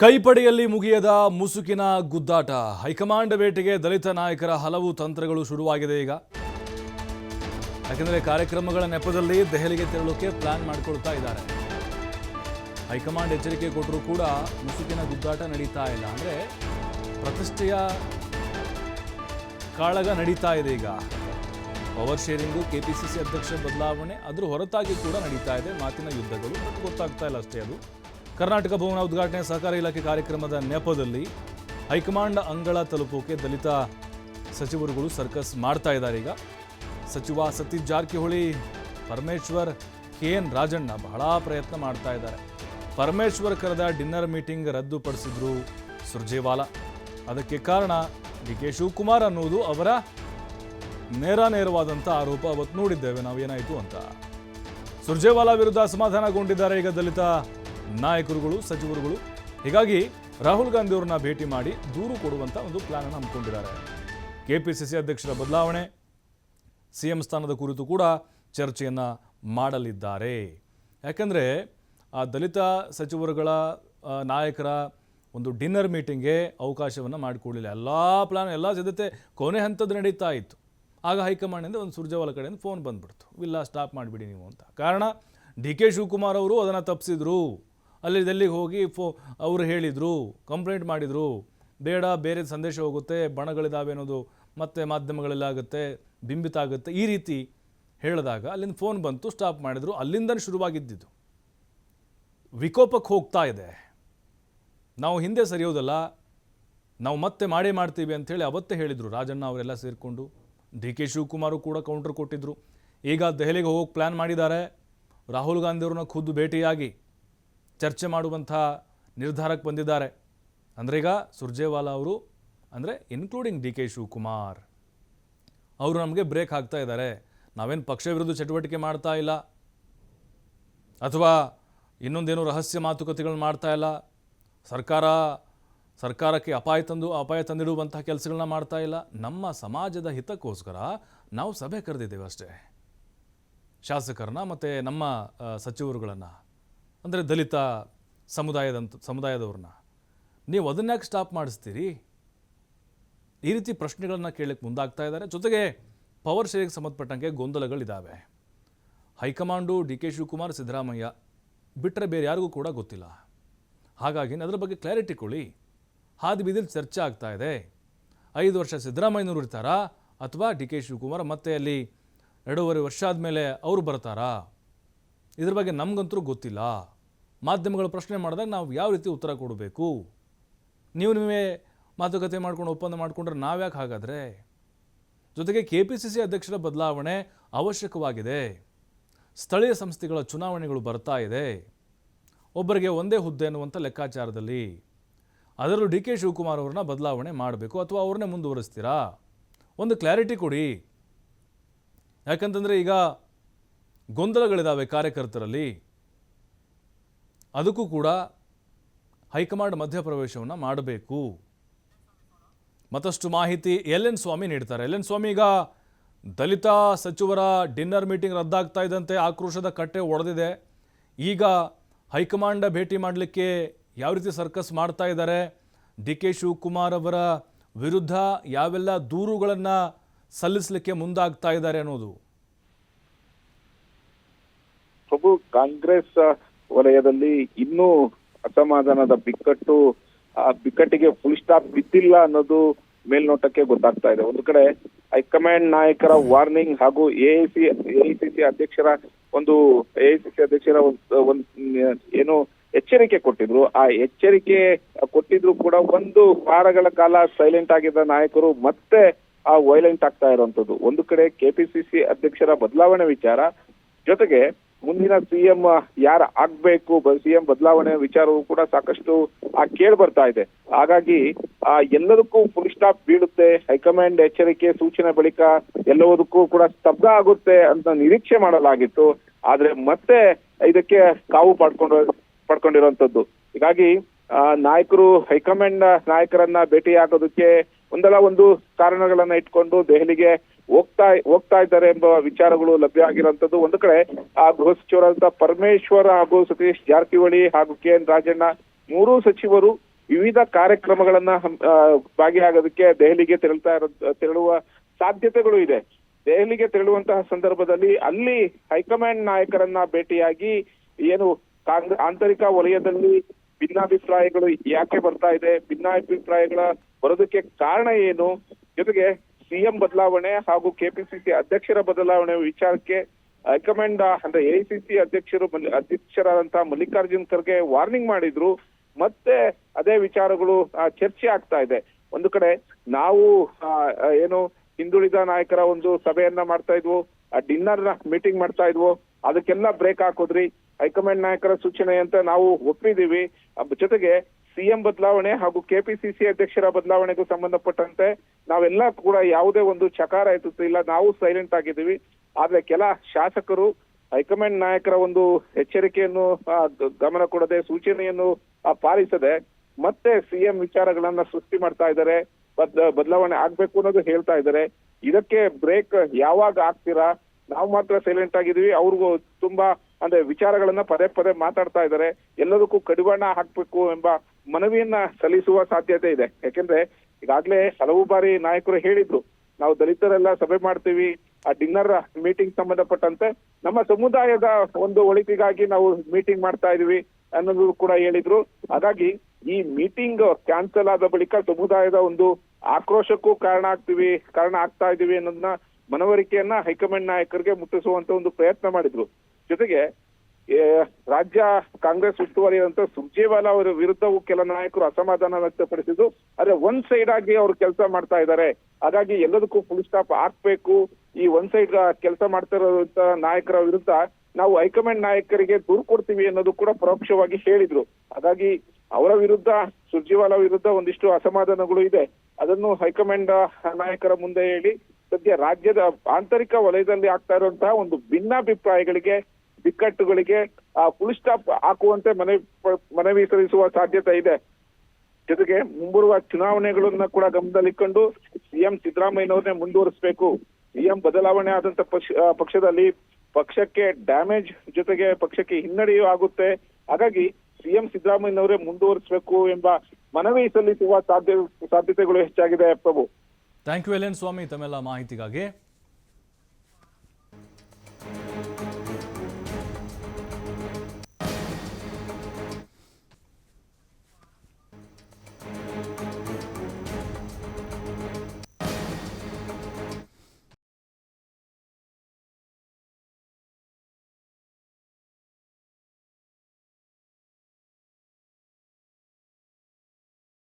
ಕೈಪಡೆಯಲ್ಲಿ ಮುಗಿಯದ ಮುಸುಕಿನ ಗುದ್ದಾಟ. ಹೈಕಮಾಂಡ್ ಭೇಟಿಗೆ ದಲಿತ ನಾಯಕರ ಹಲವು ತಂತ್ರಗಳು ಶುರುವಾಗಿದೆ ಈಗ. ಯಾಕೆಂದರೆ ಕಾರ್ಯಕ್ರಮಗಳ ನೆಪದಲ್ಲಿ ದೆಹಲಿಗೆ ತೆರಳೋಕೆ ಪ್ಲಾನ್ ಮಾಡಿಕೊಳ್ತಾ ಇದ್ದಾರೆ. ಹೈಕಮಾಂಡ್ ಎಚ್ಚರಿಕೆ ಕೊಟ್ಟರೂ ಕೂಡ ಮುಸುಕಿನ ಗುದ್ದಾಟ ನಡೀತಾ ಇಲ್ಲ. ಅಂದರೆ ಪ್ರತಿಷ್ಠೆಯ ಕಾಳಗ ನಡೀತಾ ಇದೆ ಈಗ. Power sharing K P C C ಅಧ್ಯಕ್ಷ ಬದಲಾವಣೆ ಅದ್ರ ಹೊರತಾಗಿ ಕೂಡ ನಡೀತಾ ಇದೆ. ಮಾತಿನ ಯುದ್ಧಗಳು ಗೊತ್ತಾಗ್ತಾ ಇಲ್ಲ ಅಷ್ಟೇ ಅದು. ಕರ್ನಾಟಕ ಭವನ ಉದ್ಘಾಟನೆ ಸಹಕಾರ ಇಲಾಖೆ ಕಾರ್ಯಕ್ರಮದ ನೆಪದಲ್ಲಿ ಹೈಕಮಾಂಡ್ ಅಂಗಳ ತಲುಪೋಕೆ ದಲಿತ ಸಚಿವರುಗಳು ಸರ್ಕಸ್ ಮಾಡ್ತಾ ಇದ್ದಾರೆ ಈಗ. ಸಚಿವ ಸತೀಶ್ ಜಾರಕಿಹೊಳಿ, ಪರಮೇಶ್ವರ್ ಕೆ ಎನ್ ರಾಜಣ್ಣ ಬಹಳ ಪ್ರಯತ್ನ ಮಾಡ್ತಾ ಇದ್ದಾರೆ. ಪರಮೇಶ್ವರ್ ಕರೆದ ಡಿನ್ನರ್ ಮೀಟಿಂಗ್ ರದ್ದುಪಡಿಸಿದ್ರು ಸುರ್ಜೇವಾಲಾ. ಅದಕ್ಕೆ ಕಾರಣ ಡಿ ಕೆ ಶಿವಕುಮಾರ್ ಅನ್ನೋದು ಅವರ ನೇರ ನೇರವಾದಂಥ ಆರೋಪ ಅವತ್ತು ನೋಡಿದ್ದೇವೆ. ನಾವೇನಾಯಿತು ಅಂತ. ಸುರ್ಜೇವಾಲಾ ವಿರುದ್ಧ ಅಸಮಾಧಾನಗೊಂಡಿದ್ದಾರೆ ಈಗ ದಲಿತ ನಾಯಕರುಗಳು, ಸಚಿವರುಗಳು. ಹೀಗಾಗಿ ರಾಹುಲ್ ಗಾಂಧಿ ಅವರನ್ನ ಭೇಟಿ ಮಾಡಿ ದೂರು ಕೊಡುವಂತ ಒಂದು ಪ್ಲಾನ್ ಅನ್ನು ಹಮ್ಮಿಕೊಂಡಿದ್ದಾರೆ. ಕೆಪಿಸಿಸಿ ಅಧ್ಯಕ್ಷರ ಬದಲಾವಣೆ, ಸಿಎಂ ಸ್ಥಾನದ ಕುರಿತು ಕೂಡ ಚರ್ಚೆಯನ್ನ ಮಾಡಲಿದ್ದಾರೆ. ಯಾಕಂದ್ರೆ ಆ ದಲಿತ ಸಚಿವರುಗಳ ನಾಯಕರ ಒಂದು ಡಿನ್ನರ್ ಮೀಟಿಂಗ್ಗೆ ಅವಕಾಶವನ್ನು ಮಾಡಿಕೊಡಲಿಲ್ಲ. ಎಲ್ಲ ಪ್ಲಾನ್ ಎಲ್ಲ ಸಿದ್ಧತೆ ಕೊನೆ ಹಂತದ ನಡೀತಾ ಇತ್ತು. ಆಗ ಹೈಕಮಾಂಡಿಂದ ಒಂದು ಸುರ್ಜೇವಾಲ ಕಡೆಯಿಂದ ಫೋನ್ ಬಂದ್ಬಿಡ್ತು. ಇಲ್ಲ ಸ್ಟಾಪ್ ಮಾಡಿಬಿಡಿ ನೀವು ಅಂತ. ಕಾರಣ ಡಿ ಕೆ ಶಿವಕುಮಾರ್ ಅವರು ಅದನ್ನು ತಪ್ಪಿಸಿದ್ರು ಅಲ್ಲಿ ಇದಲ್ಲಿಗೆ ಹೋಗಿ ಫೋ, ಅವರು ಹೇಳಿದರು ಕಂಪ್ಲೇಂಟ್ ಮಾಡಿದರು, ಬೇಡ, ಬೇರೆ ಸಂದೇಶ ಹೋಗುತ್ತೆ ಬಣಗಳಿದ್ದಾವೆ ಅನ್ನೋದು ಮತ್ತೆ ಮಾಧ್ಯಮಗಳಲ್ಲಾಗುತ್ತೆ ಬಿಂಬಿತ ಆಗುತ್ತೆ ಈ ರೀತಿ ಹೇಳಿದಾಗ ಅಲ್ಲಿಂದ ಫೋನ್ ಬಂತು ಸ್ಟಾಪ್ ಮಾಡಿದರು ಅಲ್ಲಿಂದ ಶುರುವಾಗಿದ್ದಿದ್ದು. ವಿಕೋಪಕ್ಕೆ ಹೋಗ್ತಾ ಇದೆ. ನಾವು ಹಿಂದೆ ಸರಿಯೋದಲ್ಲ, ನಾವು ಮತ್ತೆ ಮಾಡೇ ಮಾಡ್ತೀವಿ ಅಂಥೇಳಿ ಅವತ್ತೇ ಹೇಳಿದರು, ರಾಜಣ್ಣ ಅವರೆಲ್ಲ ಸೇರಿಕೊಂಡು, ಡಿ ಕೆ ಶಿವಕುಮಾರು ಕೂಡ ಕೌಂಟರ್ ಕೊಟ್ಟಿದ್ದರು ಈಗ ದೆಹಲಿಗೆ ಹೋಗೋಕೆ ಪ್ಲ್ಯಾನ್ ಮಾಡಿದ್ದಾರೆ. ರಾಹುಲ್ ಗಾಂಧಿಯವ್ರನ್ನ ಖುದ್ದು ಭೇಟಿಯಾಗಿ. ಚರ್ಚೆ ಮಾಡುವಂಥ ನಿರ್ಧಾರಕ್ಕೆ ಬಂದಿದ್ದಾರೆ. ಅಂದರೆ ಈಗ ಸುರ್ಜೇವಾಲಾ ಅವರು, ಅಂದರೆ ಇನ್ಕ್ಲೂಡಿಂಗ್ ಡಿ ಕೆ ಶಿವಕುಮಾರ್, ಅವರು ನಮಗೆ ಬ್ರೇಕ್ ಹಾಕ್ತಾ ಇದ್ದಾರೆ. ನಾವೇನು ಪಕ್ಷ ವಿರುದ್ಧ ಚಟುವಟಿಕೆ ಮಾಡ್ತಾ ಇಲ್ಲ. ಅಥವಾ ಇನ್ನೊಂದೇನು ರಹಸ್ಯ ಮಾತುಕತೆಗಳನ್ನ ಮಾಡ್ತಾ ಇಲ್ಲ. ಸರ್ಕಾರ, ಸರ್ಕಾರಕ್ಕೆ ಅಪಾಯ ತಂದು, ಅಪಾಯ ತಂದಿಡುವಂತಹ ಕೆಲಸಗಳನ್ನ ಮಾಡ್ತಾ ಇಲ್ಲ. ನಮ್ಮ ಸಮಾಜದ ಹಿತಕ್ಕೋಸ್ಕರ ನಾವು ಸಭೆ ಕರೆದಿದ್ದೇವೆ ಅಷ್ಟೇ. ಶಾಸಕರನ್ನ ಮತ್ತು ನಮ್ಮ ಸಚಿವರುಗಳನ್ನು. ಅಂದರೆ ದಲಿತ ಸಮುದಾಯದಂತ, ಸಮುದಾಯದವ್ರನ್ನ. ನೀವು ಅದನ್ನ್ಯಾಕೆ ಸ್ಟಾಪ್ ಮಾಡಿಸ್ತೀರಿ? ಈ ರೀತಿ ಪ್ರಶ್ನೆಗಳನ್ನು ಕೇಳಕ್ಕೆ ಮುಂದಾಗ್ತಾ ಇದ್ದಾರೆ. ಜೊತೆಗೆ ಪವರ್ ಶೇರಿಗೆ ಸಂಬಂಧಪಟ್ಟಂಗೆ ಗೊಂದಲಗಳಿದ್ದಾವೆ high command D K Shivakumar Siddaramaiah ಬಿಟ್ಟರೆ ಬೇರೆ ಯಾರಿಗೂ ಕೂಡ ಗೊತ್ತಿಲ್ಲ. ಹಾಗಾಗಿ ಅದರ ಬಗ್ಗೆ ಕ್ಲಾರಿಟಿ ಕೊಡಿ. ಹಾದಿ ಬೀದಿಲಿ ಚರ್ಚೆ ಆಗ್ತಾ ಇದೆ. ಐದು ವರ್ಷ ಸಿದ್ದರಾಮಯ್ಯನವರು ಇರ್ತಾರಾ? ಅಥವಾ ಡಿ ಕೆ ಶಿವಕುಮಾರ್ ಮತ್ತೆ ಅಲ್ಲಿ ಎರಡೂವರೆ ವರ್ಷ ಆದಮೇಲೆ ಅವರು ಬರ್ತಾರಾ? ಇದ್ರ ಬಗ್ಗೆ ನಮಗಂತೂ ಗೊತ್ತಿಲ್ಲ. ಮಾಧ್ಯಮಗಳು ಪ್ರಶ್ನೆ ಮಾಡಿದಾಗ ನಾವು ಯಾವ ರೀತಿ ಉತ್ತರ ಕೊಡಬೇಕು? ನೀವು ನೀವೇ ಮಾತುಕತೆ ಮಾಡ್ಕೊಂಡು ಒಪ್ಪಂದ ಮಾಡಿಕೊಂಡ್ರೆ ನಾವ್ಯಾಕೆ ಹಾಗಾದರೆ? ಜೊತೆಗೆ ಕೆ ಪಿ ಸಿ ಸಿ ಅಧ್ಯಕ್ಷರ ಬದಲಾವಣೆ ಅವಶ್ಯಕವಾಗಿದೆ. ಸ್ಥಳೀಯ ಸಂಸ್ಥೆಗಳ ಚುನಾವಣೆಗಳು ಬರ್ತಾ ಇದೆ. ಒಬ್ಬರಿಗೆ ಒಂದೇ ಹುದ್ದೆ ಅನ್ನುವಂಥ ಲೆಕ್ಕಾಚಾರದಲ್ಲಿ. ಅದರಲ್ಲೂ ಡಿ ಕೆ ಶಿವಕುಮಾರ್ ಅವ್ರನ್ನ ಬದಲಾವಣೆ ಮಾಡಬೇಕು ಅಥವಾ ಅವ್ರನ್ನೇ ಮುಂದುವರಿಸ್ತೀರಾ? ಒಂದು ಕ್ಲಾರಿಟಿ ಕೊಡಿ. ಯಾಕಂತಂದರೆ ಈಗ ಗೊಂದಲಗಳಿದ್ದಾವೆ ಕಾರ್ಯಕರ್ತರಲ್ಲಿ. ಅದಕ್ಕೂ ಕೂಡ ಹೈಕಮಾಂಡ್ ಮಧ್ಯಪ್ರವೇಶವನ್ನು ಮಾಡಬೇಕು. ಮತ್ತಷ್ಟು ಮಾಹಿತಿ ಎಲ್ ಎನ್ ಸ್ವಾಮಿ ನೀಡ್ತಾರೆ. ಎಲ್ ಎನ್ ಸ್ವಾಮಿ ಈಗ ದಲಿತ ಸಚಿವರ ಡಿನ್ನರ್ ಮೀಟಿಂಗ್ ರದ್ದಾಗ್ತಾ ಇದ್ದಂತೆ ಆಕ್ರೋಶದ ಕಟ್ಟೆ ಒಡೆದಿದೆ. ಈಗ ಹೈಕಮಾಂಡ ಭೇಟಿ ಮಾಡಲಿಕ್ಕೆ ಯಾವ ರೀತಿ ಸರ್ಕಸ್ ಮಾಡ್ತಾ ಇದ್ದಾರೆ? ಡಿ ಕೆ ಶಿವಕುಮಾರ್ ಅವರ ವಿರುದ್ಧ ಯಾವೆಲ್ಲ ದೂರುಗಳನ್ನು ಸಲ್ಲಿಸಲಿಕ್ಕೆ ಮುಂದಾಗ್ತಾ ಇದ್ದಾರೆ ಅನ್ನೋದು. ಕಾಂಗ್ರೆಸ್ ವಲಯದಲ್ಲಿ ಇನ್ನೂ ಅಸಮಾಧಾನದ ಬಿಕ್ಕಟ್ಟು, ಆ ಬಿಕ್ಕಟ್ಟಿಗೆ ಫುಲ್ ಸ್ಟಾಪ್ ಬಿದ್ದಿಲ್ಲ ಅನ್ನೋದು ಮೇಲ್ನೋಟಕ್ಕೆ ಗೊತ್ತಾಗ್ತಾ ಇದೆ. ಒಂದು ಕಡೆ ಹೈಕಮಾಂಡ್ ನಾಯಕರ ವಾರ್ನಿಂಗ್ ಹಾಗೂ ಎಐಸಿ ಎಐಸಿಸಿ ಅಧ್ಯಕ್ಷರ ಒಂದು ಎಐಸಿಸಿ ಅಧ್ಯಕ್ಷರ ಒಂದು ಏನು ಎಚ್ಚರಿಕೆ ಕೊಟ್ಟಿದ್ರು. ಆ ಎಚ್ಚರಿಕೆ ಕೊಟ್ಟಿದ್ರು ಕೂಡ ಒಂದು ವಾರಗಳ ಕಾಲ ಸೈಲೆಂಟ್ ಆಗಿದ್ದ ನಾಯಕರು ಮತ್ತೆ ಆ ವೈಲೆಂಟ್ ಆಗ್ತಾ ಇರುವಂತದ್ದು ಒಂದು ಕಡೆ ಕೆಪಿಸಿಸಿ ಅಧ್ಯಕ್ಷರ ಬದಲಾವಣೆ ವಿಚಾರ. ಜೊತೆಗೆ ಮುಂದಿನ ಸಿಎಂ ಯಾರ ಆಗ್ಬೇಕು ಸಿಎಂ ಬದಲಾವಣೆ ವಿಚಾರವೂ ಕೂಡ ಸಾಕಷ್ಟು ಆ ಕೇಳಿ ಬರ್ತಾ ಇದೆ. ಹಾಗಾಗಿ ಆ ಎಲ್ಲದಕ್ಕೂ ಫುಲ್ ಸ್ಟಾಪ್ ಬೀಳುತ್ತೆ. ಹೈಕಮಾಂಡ್ ಎಚ್ಚರಿಕೆ ಸೂಚನೆ ಬಳಿಕ ಎಲ್ಲವುದಕ್ಕೂ ಕೂಡ ಸ್ತಬ್ಧ ಆಗುತ್ತೆ ಅಂತ ನಿರೀಕ್ಷೆ ಮಾಡಲಾಗಿತ್ತು. ಆದ್ರೆ ಮತ್ತೆ ಇದಕ್ಕೆ ಕಾವು ಪಡ್ಕೊಂಡು ಪಡ್ಕೊಂಡಿರುವಂತದ್ದು ಹೀಗಾಗಿ ಆ, ನಾಯಕರು ಹೈಕಮಾಂಡ್ ನಾಯಕರನ್ನ ಭೇಟಿಯಾಗೋದಕ್ಕೆ ಒಂದಲ್ಲ ಒಂದು ಕಾರಣಗಳನ್ನ ಇಟ್ಕೊಂಡು ದೆಹಲಿಗೆ ಹೋಗ್ತಾ ಹೋಗ್ತಾ ಇದ್ದಾರೆ ಎಂಬ ವಿಚಾರಗಳು ಲಭ್ಯ ಆಗಿರುವಂತದ್ದು ಒಂದು ಕಡೆ, ಆ ಗೃಹ ಸಚಿವರಾದಂತಹ ಪರಮೇಶ್ವರ್ ಹಾಗೂ ಸತೀಶ್ ಜಾರಕಿಹೊಳಿ ಹಾಗೂ ಕೆ ಎನ್ ರಾಜಣ್ಣ ಮೂರೂ ಸಚಿವರು ವಿವಿಧ ಕಾರ್ಯಕ್ರಮಗಳನ್ನ ಭಾಗಿಯಾಗೋದಕ್ಕೆ ದೆಹಲಿಗೆ ತೆರಳ್ತಾ ಇರೋ, ತೆರಳುವ ಸಾಧ್ಯತೆಗಳು ಇದೆ. ದೆಹಲಿಗೆ ತೆರಳುವಂತಹ ಸಂದರ್ಭದಲ್ಲಿ ಅಲ್ಲಿ ಹೈಕಮಾಂಡ್ ನಾಯಕರನ್ನ ಭೇಟಿಯಾಗಿ ಏನು ಆಂತರಿಕ ವಲಯದಲ್ಲಿ ಭಿನ್ನಾಭಿಪ್ರಾಯಗಳು ಯಾಕೆ ಬರ್ತಾ ಇದೆ, ಭಿನ್ನಾಭಿಪ್ರಾಯಗಳ ಬರೋದಕ್ಕೆ ಕಾರಣ ಏನು? ಜೊತೆಗೆ ಸಿಎಂ ಬದಲಾವಣೆ ಹಾಗೂ ಕೆಪಿಸಿಸಿ ಅಧ್ಯಕ್ಷರ ಬದಲಾವಣೆ ವಿಚಾರಕ್ಕೆ ಹೈಕಮಾಂಡ್, ಅಂದ್ರೆ ಎಐಸಿಸಿ ಅಧ್ಯಕ್ಷರು ಅಧ್ಯಕ್ಷರಾದಂತಹ ಮಲ್ಲಿಕಾರ್ಜುನ್ ಖರ್ಗೆ ವಾರ್ನಿಂಗ್ ಮಾಡಿದ್ರು. ಮತ್ತೆ ಅದೇ ವಿಚಾರಗಳು ಚರ್ಚೆ ಆಗ್ತಾ ಇದೆ. ಒಂದು ಕಡೆ ನಾವು ಏನು ಹಿಂದುಳಿದ ನಾಯಕರ ಒಂದು ಸಭೆಯನ್ನ ಮಾಡ್ತಾ ಇದ್ವು ಡಿನ್ನರ್ ಮೀಟಿಂಗ್ ಮಾಡ್ತಾ ಇದ್ವು. ಅದಕ್ಕೆಲ್ಲ ಬ್ರೇಕ್ ಹಾಕೋದ್ರಿ. ಹೈಕಮಾಂಡ್ ನಾಯಕರ ಸೂಚನೆ ಅಂತ ನಾವು ಒಪ್ಪಿದೀವಿ ಜೊತೆಗೆ ಸಿಎಂ ಬದಲಾವಣೆ ಹಾಗೂ ಕೆಪಿಸಿಸಿ ಅಧ್ಯಕ್ಷರ ಬದಲಾವಣೆಗೂ ಸಂಬಂಧಪಟ್ಟಂತೆ ನಾವೆಲ್ಲ ಕೂಡ ಯಾವುದೇ ಒಂದು ಚಕಾರ ಎತ್ತುತ್ತಿಲ್ಲ ನಾವು ಸೈಲೆಂಟ್ ಆಗಿದ್ದೀವಿ. ಆದ್ರೆ ಕೆಲ ಶಾಸಕರು, ಹೈಕಮಾಂಡ್ ನಾಯಕರ ಒಂದು ಎಚ್ಚರಿಕೆಯನ್ನು ಗಮನ ಕೊಡದೆ ಸೂಚನೆಯನ್ನು ಪಾಲಿಸದೆ ಮತ್ತೆ ಸಿಎಂ ವಿಚಾರಗಳನ್ನ ಸೃಷ್ಟಿ ಮಾಡ್ತಾ ಇದ್ದಾರೆ. ಬದ್, ಬದಲಾವಣೆ ಆಗ್ಬೇಕು ಅನ್ನೋದು ಹೇಳ್ತಾ ಇದ್ದಾರೆ. ಇದಕ್ಕೆ ಬ್ರೇಕ್ ಯಾವಾಗ ಆಗ್ತೀರಾ ನಾವು ಮಾತ್ರ ಸೈಲೆಂಟ್ ಆಗಿದೀವಿ ಅವ್ರಿಗೂ ತುಂಬಾ ಅಂದ್ರೆ ವಿಚಾರಗಳನ್ನ ಪದೇ ಪದೇ ಮಾತಾಡ್ತಾ ಇದ್ದಾರೆ. ಎಲ್ಲದಕ್ಕೂ ಕಡಿವಾಣ ಹಾಕ್ಬೇಕು ಎಂಬ ಮನವಿಯನ್ನ ಸಲ್ಲಿಸುವ ಸಾಧ್ಯತೆ ಇದೆ. ಯಾಕೆಂದ್ರೆ ಈಗಾಗ್ಲೇ ಹಲವು ಬಾರಿ ನಾಯಕರು ಹೇಳಿದ್ರು, ನಾವು ದಲಿತರೆಲ್ಲ ಸಭೆ ಮಾಡ್ತೀವಿ, ಆ ಡಿನ್ನರ್ ಮೀಟಿಂಗ್ ಸಂಬಂಧಪಟ್ಟಂತೆ ನಮ್ಮ ಸಮುದಾಯದ ಒಂದು ಒಳಿತಿಗಾಗಿ ನಾವು ಮೀಟಿಂಗ್ ಮಾಡ್ತಾ ಇದೀವಿ ಅನ್ನೋದು ಕೂಡ ಹೇಳಿದ್ರು. ಹಾಗಾಗಿ ಈ ಮೀಟಿಂಗ್ ಕ್ಯಾನ್ಸಲ್ ಆದ ಬಳಿಕ ಸಮುದಾಯದ ಒಂದು ಆಕ್ರೋಶಕ್ಕೂ ಕಾರಣ ಆಗ್ತೀವಿ, ಕಾರಣ ಆಗ್ತಾ ಇದೀವಿ ಅನ್ನೋದನ್ನ ಮನವರಿಕೆಯನ್ನ ಹೈಕಮಾಂಡ್ ನಾಯಕರಿಗೆ ಮುಟ್ಟಿಸುವಂತ ಒಂದು ಪ್ರಯತ್ನ ಮಾಡಿದ್ರು. ಜೊತೆಗೆ ರಾಜ್ಯ ಕಾಂಗ್ರೆಸ್ ಉಸ್ತುವಾರಿಯಾದಂತ ಸುರ್ಜೇವಾಲಾ ಅವರ ವಿರುದ್ಧವೂ ಕೆಲ ನಾಯಕರು ಅಸಮಾಧಾನ ವ್ಯಕ್ತಪಡಿಸಿದ್ದು, ಆದ್ರೆ ಒನ್ ಸೈಡ್ ಆಗಿ ಅವರು ಕೆಲಸ ಮಾಡ್ತಾ ಇದ್ದಾರೆ ಹಾಗಾಗಿ ಎಲ್ಲದಕ್ಕೂ ಫುಲ್ ಸ್ಟಾಪ್ ಹಾಕ್ಬೇಕು ಈ ಒನ್ ಸೈಡ್ ಕೆಲಸ ಮಾಡ್ತಾ ನಾಯಕರ ವಿರುದ್ಧ ನಾವು ಹೈಕಮಾಂಡ್ ನಾಯಕರಿಗೆ ದೂರು ಕೊಡ್ತೀವಿ ಅನ್ನೋದು ಕೂಡ ಪರೋಕ್ಷವಾಗಿ ಹೇಳಿದ್ರು. ಹಾಗಾಗಿ ಅವರ ವಿರುದ್ಧ, ಸುರ್ಜೇವಾಲಾ ವಿರುದ್ಧ ಒಂದಿಷ್ಟು ಅಸಮಾಧಾನಗಳು ಇದೆ. ಅದನ್ನು ಹೈಕಮಾಂಡ್ ನಾಯಕರ ಮುಂದೆ ಹೇಳಿ, ಸದ್ಯ ರಾಜ್ಯದ ಆಂತರಿಕ ವಲಯದಲ್ಲಿ ಆಗ್ತಾ ಇರುವಂತಹ ಒಂದು ಭಿನ್ನಾಭಿಪ್ರಾಯಗಳಿಗೆ ಬಿಕ್ಕಟ್ಟುಗಳಿಗೆ ಫುಲ್ ಸ್ಟಾಪ್ ಹಾಕುವಂತೆ ಮನವಿ ಮನವಿ ಸಲ್ಲಿಸುವ ಸಾಧ್ಯತೆ ಇದೆ. ಜೊತೆಗೆ ಮುಂಬರುವ ಚುನಾವಣೆಗಳನ್ನ ಕೂಡ ಗಮನದಲ್ಲಿಕೊಂಡು ಸಿಎಂ ಸಿದ್ದರಾಮಯ್ಯನವ್ರನ್ನೇ ಮುಂದುವರಿಸಬೇಕು. ಸಿಎಂ ಬದಲಾವಣೆ ಆದಂತ ಪಕ್ಷ ಪಕ್ಷದಲ್ಲಿ ಪಕ್ಷಕ್ಕೆ ಡ್ಯಾಮೇಜ್ ಜೊತೆಗೆ ಪಕ್ಷಕ್ಕೆ ಹಿನ್ನಡೆಯೂ ಆಗುತ್ತೆ. ಹಾಗಾಗಿ ಸಿಎಂ ಸಿದ್ದರಾಮಯ್ಯನವರೇ ಮುಂದುವರಿಸಬೇಕು ಎಂಬ ಮನವಿ ಸಲ್ಲಿಸುವ ಸಾಧ್ಯ, ಸಾಧ್ಯತೆಗಳು ಹೆಚ್ಚಾಗಿದೆ ಪ್ರಭು. ಥ್ಯಾಂಕ್ ಯು ಎಲ್ ಸ್ವಾಮಿ ತಮ್ಮೆಲ್ಲ ಮಾಹಿತಿಗಾಗಿ.